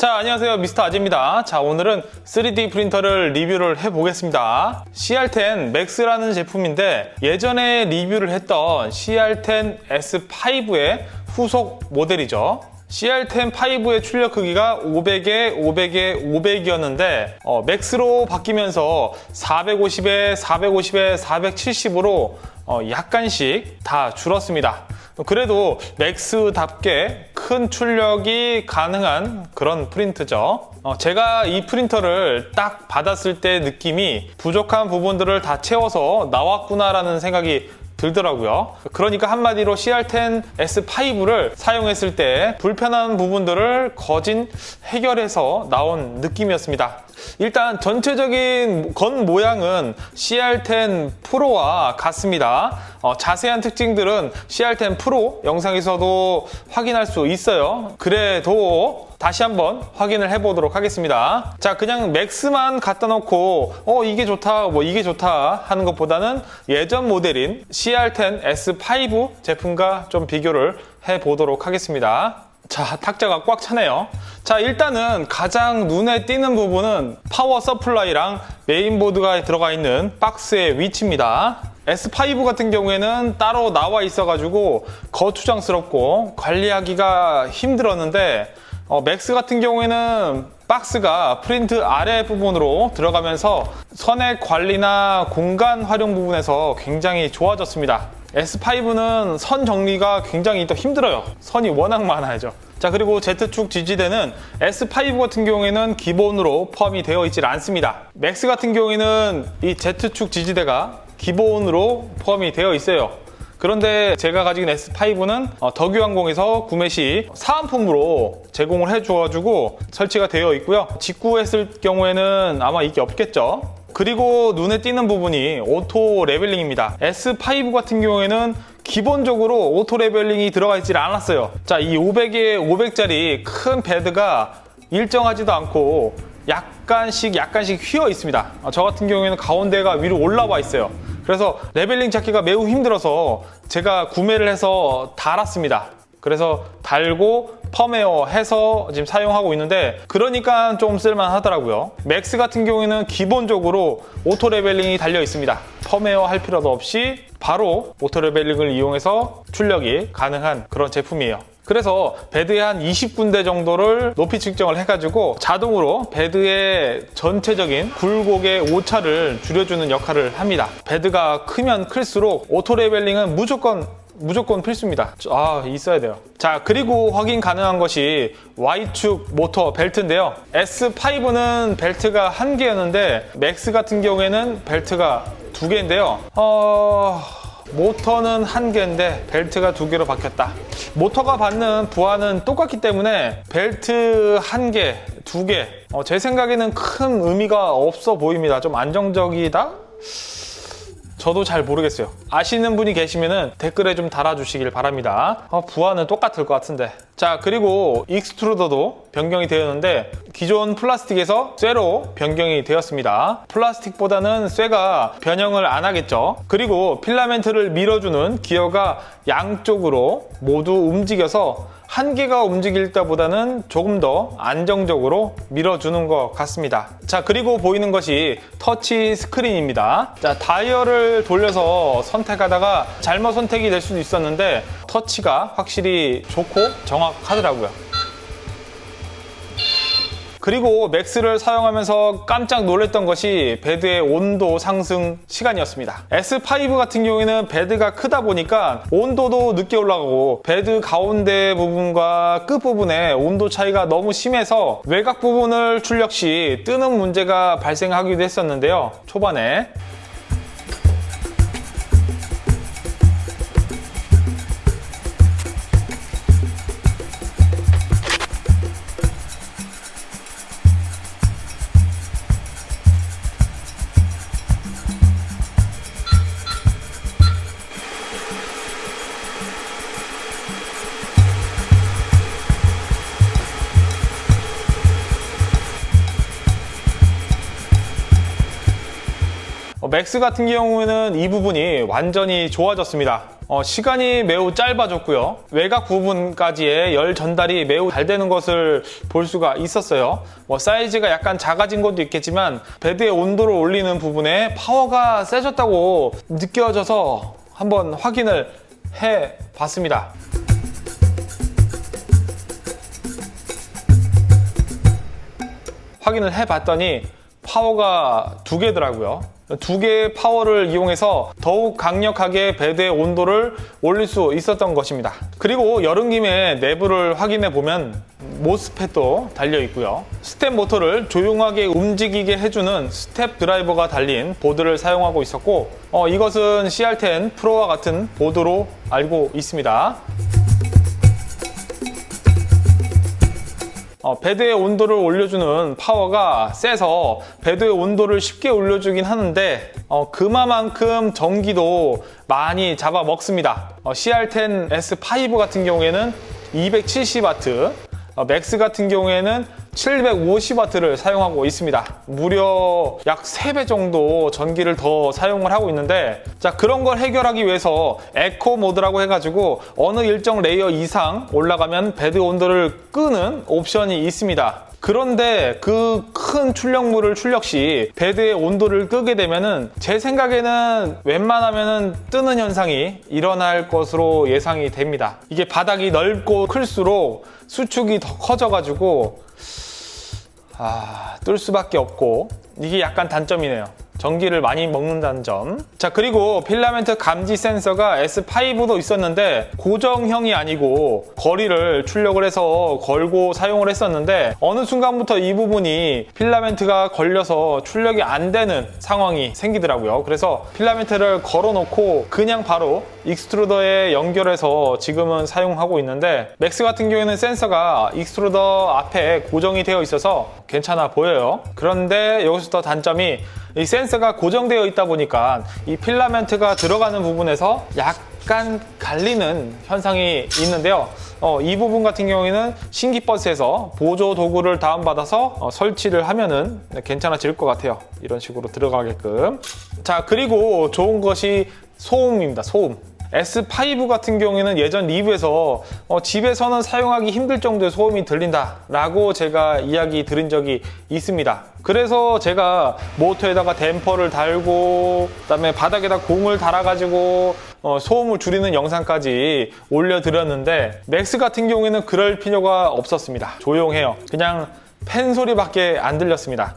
자, 안녕하세요. 미스터 아지입니다. 자, 오늘은 3D 프린터를 리뷰를 해보겠습니다. CR10 Max라는 제품인데 예전에 리뷰를 했던 CR10 S5의 후속 모델이죠. CR10 5의 출력 크기가 500에 500에 500이었는데 어, 맥스로 바뀌면서 450에 450에 470으로 어, 약간씩 다 줄었습니다. 그래도 맥스답게 큰 출력이 가능한 그런 프린트죠. 어, 제가 이 프린터를 딱 받았을 때 느낌이 부족한 부분들을 다 채워서 나왔구나라는 생각이 들더라고요. 그러니까 한마디로 CR10 S5를 사용했을 때 불편한 부분들을 거진 해결해서 나온 느낌이었습니다. 일단 전체적인 건 모양은 CR10 프로와 같습니다. 어, 자세한 특징들은 CR10 프로 영상에서도 확인할 수 있어요. 그래도 다시 한번 확인을 해보도록 하겠습니다. 자, 그냥 맥스만 갖다 놓고, 어, 이게 좋다, 뭐, 이게 좋다 하는 것보다는 예전 모델인 CR10 S5 제품과 좀 비교를 해보도록 하겠습니다. 자, 탁자가 꽉 차네요. 자, 일단은 가장 눈에 띄는 부분은 파워 서플라이랑 메인보드가 들어가 있는 박스의 위치입니다. S5 같은 경우에는 따로 나와 있어가지고 거추장스럽고 관리하기가 힘들었는데 어, 맥스 같은 경우에는 박스가 프린트 아래 부분으로 들어가면서 선액 관리나 공간 활용 부분에서 굉장히 좋아졌습니다. S5는 선 정리가 굉장히 또 힘들어요. 선이 워낙 많아야죠. 자, 그리고 Z축 지지대는 S5 같은 경우에는 기본으로 포함이 되어 있질 않습니다. 맥스 같은 경우에는 이 Z축 지지대가 기본으로 포함이 되어 있어요. 그런데 제가 있는 S5는 어, 덕유항공에서 구매 시 사은품으로 제공을 해줘가지고 설치가 되어 있고요. 직구했을 경우에는 아마 이게 없겠죠. 그리고 눈에 띄는 부분이 오토 레벨링입니다. S5 같은 경우에는 기본적으로 오토 레벨링이 들어가 있질 않았어요. 자, 이 500에 500짜리 큰 베드가 일정하지도 않고 약간씩 약간씩 휘어 있습니다. 어, 저 같은 경우에는 가운데가 위로 올라와 있어요. 그래서 레벨링 잡기가 매우 힘들어서 제가 구매를 해서 달았습니다. 그래서 달고 펌웨어 해서 지금 사용하고 있는데 그러니까 좀 쓸만 하더라고요. 맥스 같은 경우에는 기본적으로 오토 레벨링이 달려 있습니다. 펌웨어 할 필요도 없이 바로 오토 레벨링을 이용해서 출력이 가능한 그런 제품이에요. 그래서 베드에 한 20군데 정도를 높이 측정을 해가지고 자동으로 베드의 전체적인 굴곡의 오차를 줄여주는 역할을 합니다. 베드가 크면 클수록 오토 레벨링은 무조건 무조건 필수입니다. 아, 있어야 돼요. 자, 그리고 확인 가능한 것이 Y축 모터 벨트인데요. S5는 벨트가 한 개였는데, 맥스 같은 경우에는 벨트가 두 개인데요. 어, 모터는 한 개인데, 벨트가 두 개로 바뀌었다. 모터가 받는 부하는 똑같기 때문에, 벨트 한 개, 두 개, 어, 제 생각에는 큰 의미가 없어 보입니다. 좀 안정적이다? 저도 잘 모르겠어요. 아시는 분이 계시면 댓글에 좀 달아주시길 바랍니다. 어, 부하는 똑같을 것 같은데. 자, 그리고 익스트루더도 변경이 되었는데 기존 플라스틱에서 쇠로 변경이 되었습니다. 플라스틱보다는 쇠가 변형을 안 하겠죠. 그리고 필라멘트를 밀어주는 기어가 양쪽으로 모두 움직여서 한 개가 움직일 때보다는 조금 더 안정적으로 밀어주는 것 같습니다. 자, 그리고 보이는 것이 터치 스크린입니다. 자, 다이얼을 돌려서 선택하다가 잘못 선택이 될 수도 있었는데 터치가 확실히 좋고 정확하더라고요. 그리고 맥스를 사용하면서 깜짝 놀랐던 것이 베드의 온도 상승 시간이었습니다. S5 같은 경우에는 베드가 크다 보니까 온도도 늦게 올라가고 베드 가운데 부분과 끝 부분에 온도 차이가 너무 심해서 외곽 부분을 출력 시 뜨는 문제가 발생하기도 했었는데요. 초반에 맥스 같은 경우에는 이 부분이 완전히 좋아졌습니다. 어, 시간이 매우 짧아졌고요. 외곽 부분까지의 열 전달이 매우 잘 되는 것을 볼 수가 있었어요. 뭐 사이즈가 약간 작아진 것도 있겠지만 베드의 온도를 올리는 부분에 파워가 세졌다고 느껴져서 한번 확인을 해 봤습니다. 확인을 해 봤더니 파워가 두 개더라고요. 두 개의 파워를 이용해서 더욱 강력하게 베드의 온도를 올릴 수 있었던 것입니다. 그리고 여름 김에 내부를 확인해 보면 모스펫도 달려 있고요. 스텝 모터를 조용하게 움직이게 해주는 스텝 드라이버가 달린 보드를 사용하고 있었고 어, 이것은 CR10 프로와 같은 보드로 알고 있습니다. 베드의 온도를 올려주는 파워가 세서 베드의 온도를 쉽게 올려주긴 하는데 어, 그만큼 전기도 많이 잡아 먹습니다. 어, CR10S5 같은 경우에는 270W, 어, 맥스 같은 경우에는 750W를 사용하고 있습니다. 무려 약 3배 정도 전기를 더 사용을 하고 있는데 자 그런 걸 해결하기 위해서 에코 모드라고 해가지고 어느 일정 레이어 이상 올라가면 베드 온도를 끄는 옵션이 있습니다. 그런데 그 큰 출력물을 출력 시 베드의 온도를 끄게 되면은 제 생각에는 웬만하면은 뜨는 현상이 일어날 것으로 예상이 됩니다. 이게 바닥이 넓고 클수록 수축이 더 커져가지고 아, 뜰 수밖에 없고 이게 약간 단점이네요. 전기를 많이 먹는다는 점. 자, 그리고 필라멘트 감지 센서가 S5도 있었는데 고정형이 아니고 거리를 출력을 해서 걸고 사용을 했었는데 어느 순간부터 이 부분이 필라멘트가 걸려서 출력이 안 되는 상황이 생기더라고요. 그래서 필라멘트를 걸어 놓고 그냥 바로 익스트루더에 연결해서 지금은 사용하고 있는데 맥스 같은 경우에는 센서가 익스트루더 앞에 고정이 되어 있어서 괜찮아 보여요. 그런데 여기서 더 단점이 이 센서가 고정되어 있다 보니까 이 필라멘트가 들어가는 부분에서 약간 갈리는 현상이 있는데요. 어, 이 부분 같은 경우에는 신기버스에서 보조 도구를 다운받아서 어, 설치를 하면은 괜찮아질 것 같아요. 이런 식으로 들어가게끔. 자, 그리고 좋은 것이 소음입니다. 소음. S5 같은 경우에는 예전 리뷰에서 어, 집에서는 사용하기 힘들 정도의 소음이 들린다 라고 제가 이야기 들은 적이 있습니다. 그래서 제가 모터에다가 댐퍼를 달고 그 다음에 바닥에다 공을 달아가지고 어, 소음을 줄이는 영상까지 올려드렸는데 맥스 같은 경우에는 그럴 필요가 없었습니다. 조용해요. 그냥 팬 소리밖에 안 들렸습니다.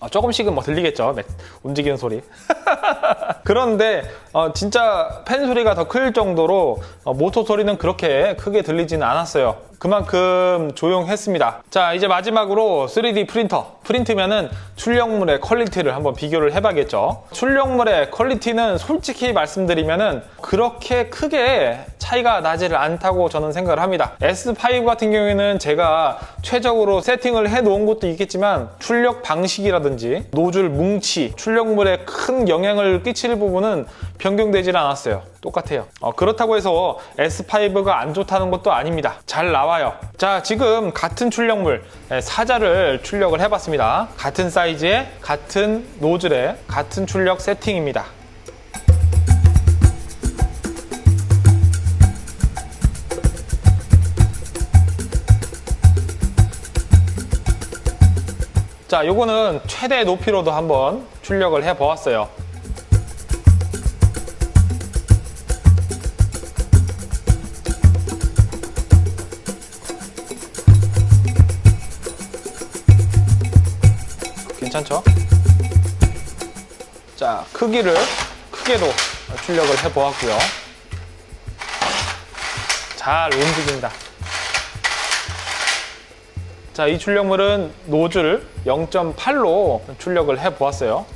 어, 조금씩은 뭐 들리겠죠. 맥- 움직이는 소리. 그런데 어, 진짜 팬 소리가 더 클 정도로 어, 모터 소리는 그렇게 크게 들리지는 않았어요. 그만큼 조용했습니다. 자, 이제 마지막으로 3D 프린터. 프린트면은 출력물의 퀄리티를 한번 비교를 해봐야겠죠. 출력물의 퀄리티는 솔직히 말씀드리면은 그렇게 크게 차이가 나지를 않다고 저는 생각을 합니다. S5 같은 경우에는 제가 최적으로 세팅을 해 놓은 것도 있겠지만 출력 방식이라든지 노즐 뭉치, 출력물에 큰 영향을 끼칠 부분은 변경되질 않았어요. 똑같아요. 어, 그렇다고 해서 S5가 안 좋다는 것도 아닙니다. 잘 나와요. 자, 지금 같은 출력물 예, 사자를 출력을 해봤습니다. 같은 사이즈에 같은 노즐에 같은 출력 세팅입니다. 자, 요거는 최대 높이로도 한번 출력을 해 보았어요. 괜찮죠? 자, 크기를 크게도 출력을 해 보았고요. 잘 움직인다. 자, 이 출력물은 노즐 0.8로 출력을 해 보았어요.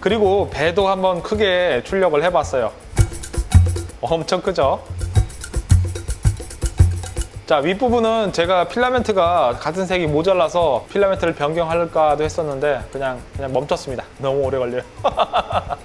그리고 배도 한번 크게 출력을 해 봤어요. 엄청 크죠? 자, 윗부분은 제가 필라멘트가 같은 색이 모자라서 필라멘트를 변경할까도 했었는데 그냥 그냥 멈췄습니다. 너무 오래 걸려요.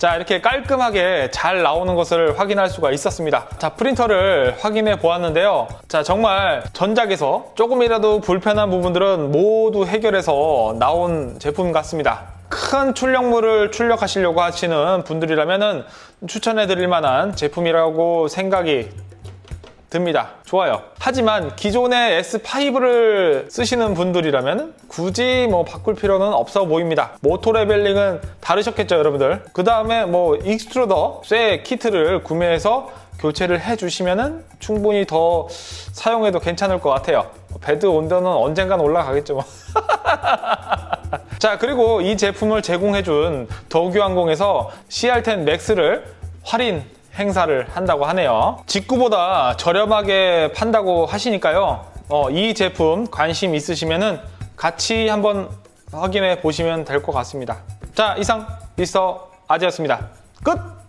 자, 이렇게 깔끔하게 잘 나오는 것을 확인할 수가 있었습니다. 자, 프린터를 확인해 보았는데요. 자, 정말 전작에서 조금이라도 불편한 부분들은 모두 해결해서 나온 제품 같습니다. 큰 출력물을 출력하시려고 하시는 분들이라면 추천해 드릴 만한 제품이라고 생각이 듭니다. 좋아요. 하지만 기존의 S5를 쓰시는 분들이라면 굳이 뭐 바꿀 필요는 없어 보입니다. 모토 레벨링은 다르셨겠죠, 여러분들. 그 다음에 뭐 익스트루더 쇠 키트를 구매해서 교체를 해주시면은 충분히 더 사용해도 괜찮을 것 같아요. 배드 온도는 언젠간 올라가겠죠. 뭐. 자, 그리고 이 제품을 제공해준 덕유항공에서 CR10 맥스를 할인 행사를 한다고 하네요. 직구보다 저렴하게 판다고 하시니까요. 어, 이 제품 관심 있으시면은 같이 한번 확인해 보시면 될 것 같습니다. 자, 이상 미스터 아지였습니다. 끝!